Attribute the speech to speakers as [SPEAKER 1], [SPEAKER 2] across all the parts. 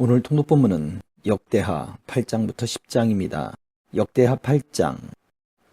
[SPEAKER 1] 오늘 통독 본문은 역대하 8장부터 10장입니다. 역대하 8장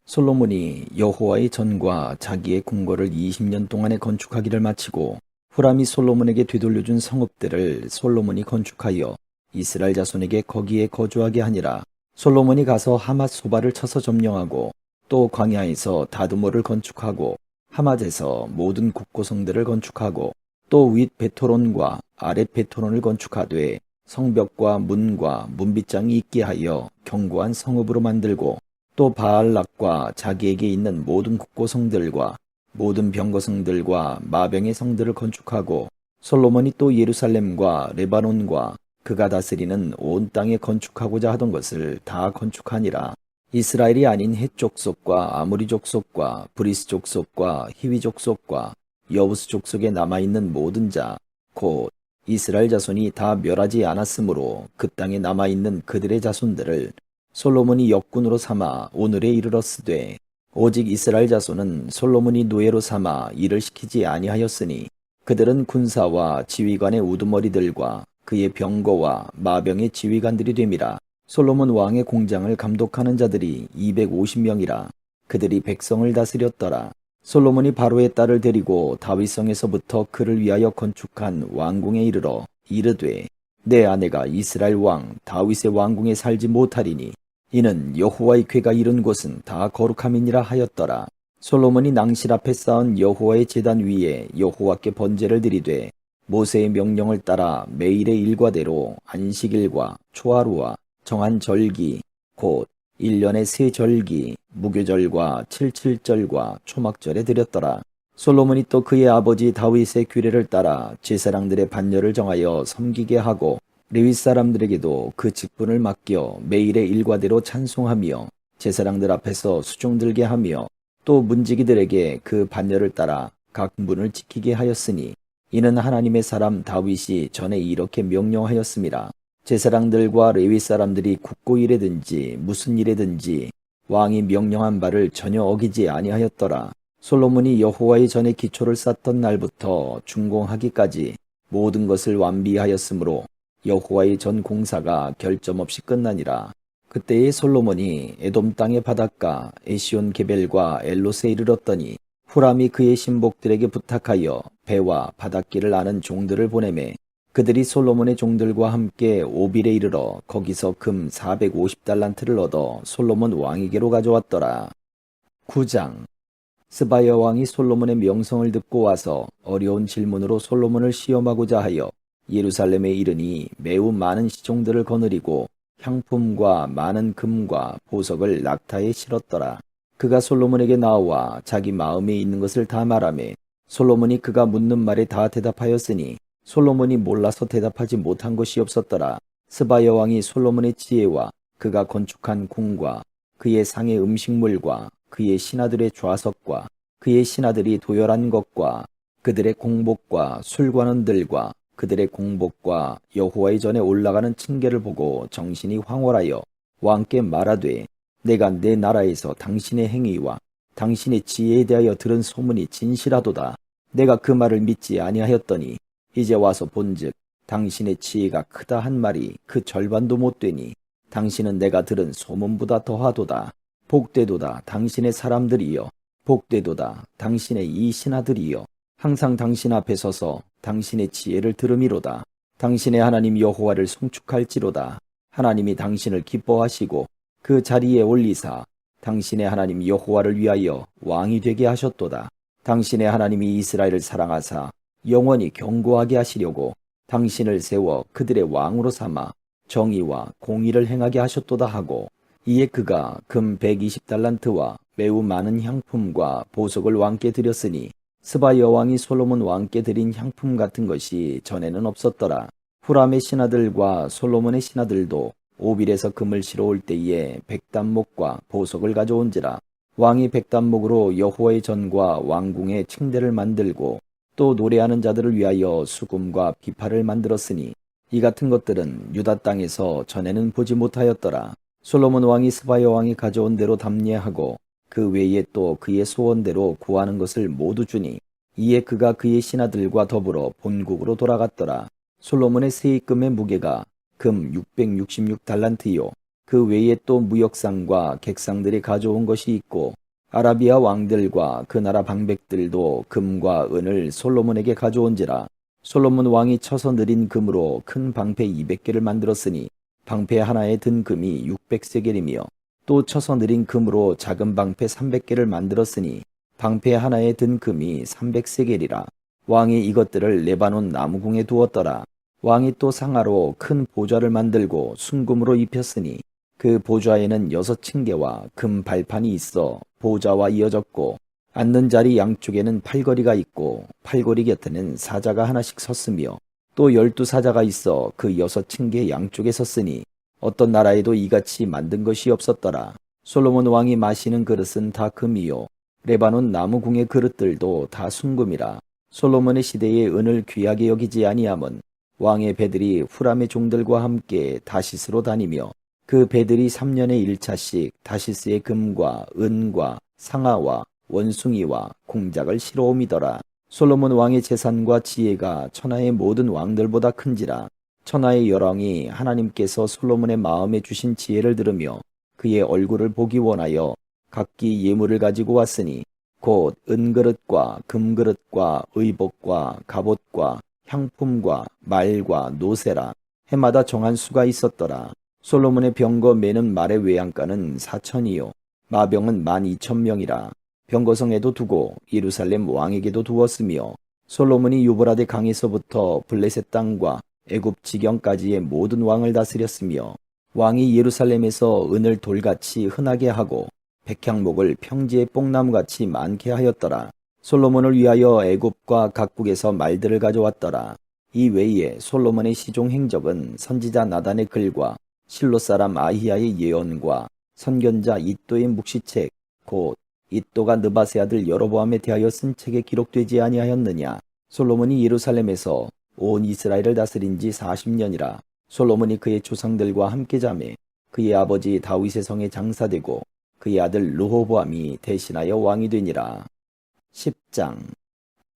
[SPEAKER 1] 솔로몬이 여호와의 전과 자기의 궁궐을 20년 동안에 건축하기를 마치고 후람이 솔로몬에게 되돌려준 성읍들을 솔로몬이 건축하여 이스라엘 자손에게 거기에 거주하게 하니라. 솔로몬이 가서 하맛 소바를 쳐서 점령하고 또 광야에서 다두모를 건축하고 하맛에서 모든 국고성들을 건축하고 또 윗 베토론과 아랫 베토론을 건축하되 성벽과 문과 문빗장이 있게 하여 견고한 성읍으로 만들고 또 바알락과 자기에게 있는 모든 국고성들과 모든 병거성들과 마병의 성들을 건축하고 솔로몬이 또 예루살렘과 레바논과 그가 다스리는 온 땅에 건축하고자 하던 것을 다 건축하니라. 이스라엘이 아닌 헷 족속과 아무리 족 속과 브리스 족 속과 히위 족 속과 여부스 족 속에 남아있는 모든 자, 곧 이스라엘 자손이 다 멸하지 않았으므로 그 땅에 남아있는 그들의 자손들을 솔로몬이 역군으로 삼아 오늘에 이르렀으되 오직 이스라엘 자손은 솔로몬이 노예로 삼아 일을 시키지 아니하였으니 그들은 군사와 지휘관의 우두머리들과 그의 병거와 마병의 지휘관들이 됨이라. 솔로몬 왕의 공장을 감독하는 자들이 250명이라. 그들이 백성을 다스렸더라 솔로몬이 바로의 딸을 데리고 다윗성에서부터 그를 위하여 건축한 왕궁에 이르러 이르되 내 아내가 이스라엘 왕 다윗의 왕궁에 살지 못하리니 이는 여호와의 궤가 이른 곳은 다 거룩함이니라 하였더라. 솔로몬이 낭실 앞에 쌓은 여호와의 제단 위에 여호와께 번제를 드리되 모세의 명령을 따라 매일의 일과대로 안식일과 초하루와 정한 절기 곧 1년의 세 절기 무교절과 칠칠절과 초막절에 드렸더라. 솔로몬이 또 그의 아버지 다윗의 규례를 따라 제사장들의 반열을 정하여 섬기게 하고 레위 사람들에게도 그 직분을 맡겨 매일의 일과대로 찬송하며 제사장들 앞에서 수종 들게 하며 또 문지기들에게 그 반열을 따라 각 문을 지키게 하였으니 이는 하나님의 사람 다윗이 전에 이렇게 명령하였습니다. 제사장들과 레위 사람들이 국고 일에든지 무슨 일에든지 왕이 명령한 바를 전혀 어기지 아니하였더라. 솔로몬이 여호와의 전에 기초를 쌓던 날부터 준공하기까지 모든 것을 완비하였으므로 여호와의 전 공사가 결점 없이 끝나니라. 그때의 솔로몬이 에돔 땅의 바닷가 에시온 게벨과 엘롯에 이르렀더니 후람이 그의 신복들에게 부탁하여 배와 바닷길을 아는 종들을 보내매 그들이 솔로몬의 종들과 함께 오빌에 이르러 거기서 금 450달란트를 얻어 솔로몬 왕에게로 가져왔더라. 9장 스바야 왕이 솔로몬의 명성을 듣고 와서 어려운 질문으로 솔로몬을 시험하고자 하여 예루살렘에 이르니 매우 많은 시종들을 거느리고 향품과 많은 금과 보석을 낙타에 실었더라. 그가 솔로몬에게 나와 자기 마음에 있는 것을 다 말하매 솔로몬이 그가 묻는 말에 다 대답하였으니 솔로몬이 몰라서 대답하지 못한 것이 없었더라. 스바 여왕이 솔로몬의 지혜와 그가 건축한 궁과 그의 상의 음식물과 그의 신하들의 좌석과 그의 신하들이 도열한 것과 그들의 공복과 술관원들과 그들의 공복과 여호와의 전에 올라가는 층계를 보고 정신이 황홀하여 왕께 말하되 내가 내 나라에서 당신의 행위와 당신의 지혜에 대하여 들은 소문이 진실하도다. 내가 그 말을 믿지 아니하였더니 이제 와서 본즉 당신의 지혜가 크다 한 말이 그 절반도 못 되니 당신은 내가 들은 소문보다 더하도다. 복되도다 당신의 사람들이여 복되도다 당신의 이 신하들이여 항상 당신 앞에 서서 당신의 지혜를 들음이로다. 당신의 하나님 여호와를 송축할지로다. 하나님이 당신을 기뻐하시고 그 자리에 올리사 당신의 하나님 여호와를 위하여 왕이 되게 하셨도다. 당신의 하나님이 이스라엘을 사랑하사 영원히 경고하게 하시려고 당신을 세워 그들의 왕으로 삼아 정의와 공의를 행하게 하셨도다 하고 이에 그가 금 120달란트와 매우 많은 향품과 보석을 왕께 드렸으니 스바 여왕이 솔로몬 왕께 드린 향품 같은 것이 전에는 없었더라. 후람의 신하들과 솔로몬의 신하들도 오빌에서 금을 실어올 때에 백단목과 보석을 가져온지라 왕이 백단목으로 여호와의 전과 왕궁의 층대를 만들고 또 노래하는 자들을 위하여 수금과 비파를 만들었으니 이 같은 것들은 유다 땅에서 전에는 보지 못하였더라. 솔로몬 왕이 스바 여 왕이 가져온 대로 담례하고 그 외에 또 그의 소원대로 구하는 것을 모두 주니 이에 그가 그의 신하들과 더불어 본국으로 돌아갔더라. 솔로몬의 세입금의 무게가 금 666달란트요. 그 외에 또 무역상과 객상들이 가져온 것이 있고 아라비아 왕들과 그 나라 방백들도 금과 은을 솔로몬에게 가져온지라. 솔로몬 왕이 쳐서 느린 금으로 큰 방패 200개를 만들었으니 방패 하나에 든 금이 600세겔이며 또 쳐서 느린 금으로 작은 방패 300개를 만들었으니 방패 하나에 든 금이 300세겔이라. 왕이 이것들을 레바논 나무궁에 두었더라. 왕이 또 상하로 큰 보좌를 만들고 순금으로 입혔으니 그 보좌에는 여섯 층계와 금 발판이 있어 보좌와 이어졌고 앉는 자리 양쪽에는 팔걸이가 있고 팔걸이 곁에는 사자가 하나씩 섰으며 또 열두 사자가 있어 그 여섯 층계 양쪽에 섰으니 어떤 나라에도 이같이 만든 것이 없었더라. 솔로몬 왕이 마시는 그릇은 다 금이요 레바논 나무궁의 그릇들도 다 순금이라. 솔로몬의 시대에 은을 귀하게 여기지 아니함은 왕의 배들이 후람의 종들과 함께 다시스로 다니며 그 배들이 3년에 1차씩 다시스의 금과 은과 상아와 원숭이와 공작을 실어오미더라. 솔로몬 왕의 재산과 지혜가 천하의 모든 왕들보다 큰지라. 천하의 여왕이 하나님께서 솔로몬의 마음에 주신 지혜를 들으며 그의 얼굴을 보기 원하여 각기 예물을 가지고 왔으니 곧 은그릇과 금그릇과 의복과 갑옷과 향품과 말과 노새라 해마다 정한 수가 있었더라. 솔로몬의 병거 매는 말의 외양가는 사천이요 마병은 만 이천 명이라 병거성에도 두고 예루살렘 왕에게도 두었으며 솔로몬이 유브라데 강에서부터 블레셋 땅과 애굽 지경까지의 모든 왕을 다스렸으며 왕이 예루살렘에서 은을 돌같이 흔하게 하고 백향목을 평지의 뽕나무같이 많게 하였더라. 솔로몬을 위하여 애굽과 각국에서 말들을 가져왔더라. 이 외에 솔로몬의 시종 행적은 선지자 나단의 글과 실로 사람 아히야의 예언과 선견자 이또의 묵시책 곧 이또가 느바세 아들 여로보암에 대하여 쓴 책에 기록되지 아니하였느냐? 솔로몬이 예루살렘에서 온 이스라엘을 다스린 지 40년이라 솔로몬이 그의 조상들과 함께 자매 그의 아버지 다윗의 성에 장사되고 그의 아들 르호보암이 대신하여 왕이 되니라. 10장.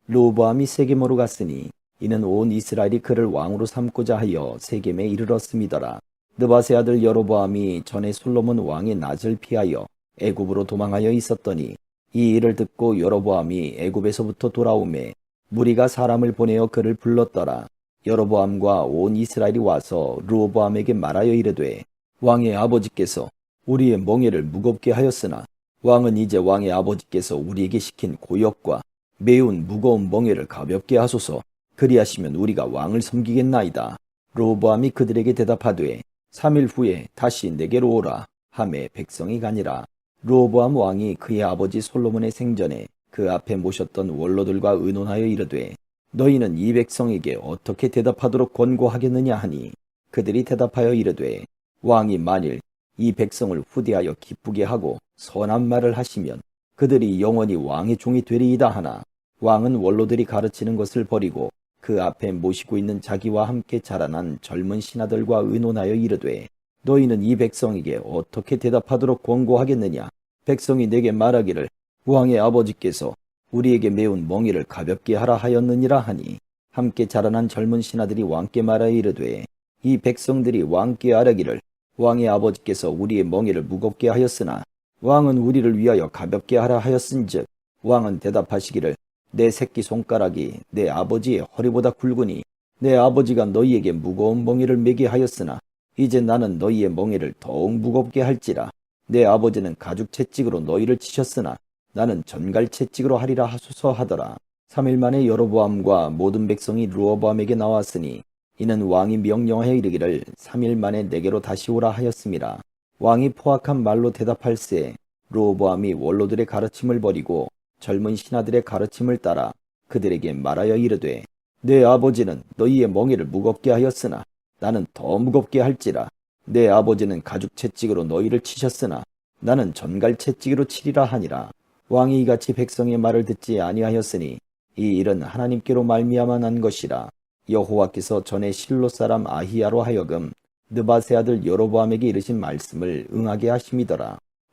[SPEAKER 1] 르호보암이 세겜으로 갔으니 이는 온 이스라엘이 그를 왕으로 삼고자 하여 세겜에 이르렀음이더라 느바세 아들 여로보암이 전에 솔로몬 왕의 낯을 피하여 애굽으로 도망하여 있었더니 이 일을 듣고 여로보암이 애굽에서부터 돌아오매 무리가 사람을 보내어 그를 불렀더라. 여로보암과 온 이스라엘이 와서 르호보암에게 말하여 이르되 왕의 아버지께서 우리의 멍에를 무겁게 하였으나 왕은 이제 왕의 아버지께서 우리에게 시킨 고역과 매운 무거운 멍에를 가볍게 하소서 그리하시면 우리가 왕을 섬기겠나이다. 르호보암이 그들에게 대답하되 3일 후에 다시 내게로 오라 하매 백성이 가니라. 르호보암 왕이 그의 아버지 솔로몬의 생전에 그 앞에 모셨던 원로들과 의논하여 이르되 너희는 이 백성에게 어떻게 대답하도록 권고하겠느냐 하니 그들이 대답하여 이르되 왕이 만일 이 백성을 후대하여 기쁘게 하고 선한 말을 하시면 그들이 영원히 왕의 종이 되리이다 하나 왕은 원로들이 가르치는 것을 버리고 그 앞에 모시고 있는 자기와 함께 자라난 젊은 신하들과 의논하여 이르되 너희는 이 백성에게 어떻게 대답하도록 권고하겠느냐? 백성이 내게 말하기를 왕의 아버지께서 우리에게 매운 멍이를 가볍게 하라 하였느니라 하니 함께 자라난 젊은 신하들이 왕께 말하여 이르되 이 백성들이 왕께 아뢰기를 왕의 아버지께서 우리의 멍이를 무겁게 하였으나 왕은 우리를 위하여 가볍게 하라 하였은즉 왕은 대답하시기를 내 새끼 손가락이 내 아버지의 허리보다 굵으니 내 아버지가 너희에게 무거운 멍이를 매게 하였으나 이제 나는 너희의 멍에를 더욱 무겁게 할지라. 내 아버지는 가죽 채찍으로 너희를 치셨으나 나는 전갈 채찍으로 하리라 하소서 하더라. 3일 만에 여로보암과 모든 백성이 루어보암에게 나왔으니 이는 왕이 명령하여 이르기를 3일 만에 내게로 다시 오라 하였습니다. 왕이 포악한 말로 대답할세 루어보암이 원로들의 가르침을 버리고 젊은 신하들의 가르침을 따라 그들에게 말하여 이르되 내 아버지는 너희의 멍에를 무겁게 하였으나 나는 더 무겁게 할지라. 내 아버지는 가죽 채찍으로 너희를 치셨으나 나는 전갈 채찍으로 치리라 하니라. 왕이 이같이 백성의 말을 듣지 아니하였으니 이 일은 하나님께로 말미암아 난 것이라. 여호와께서 전에 실로 사람 아히야로 하여금 느바세 아들 여로보암에게 이르신 말씀을 응하게 하심이더라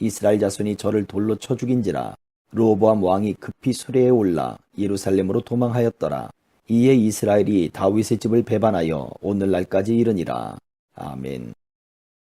[SPEAKER 1] 이스라엘 자손이 저를 돌로 쳐 죽인지라 르호보암 왕이 급히 수레에 올라 예루살렘으로 도망하였더라. 이에 이스라엘이 다윗의 집을 배반하여 오늘날까지 이르니라. 아멘.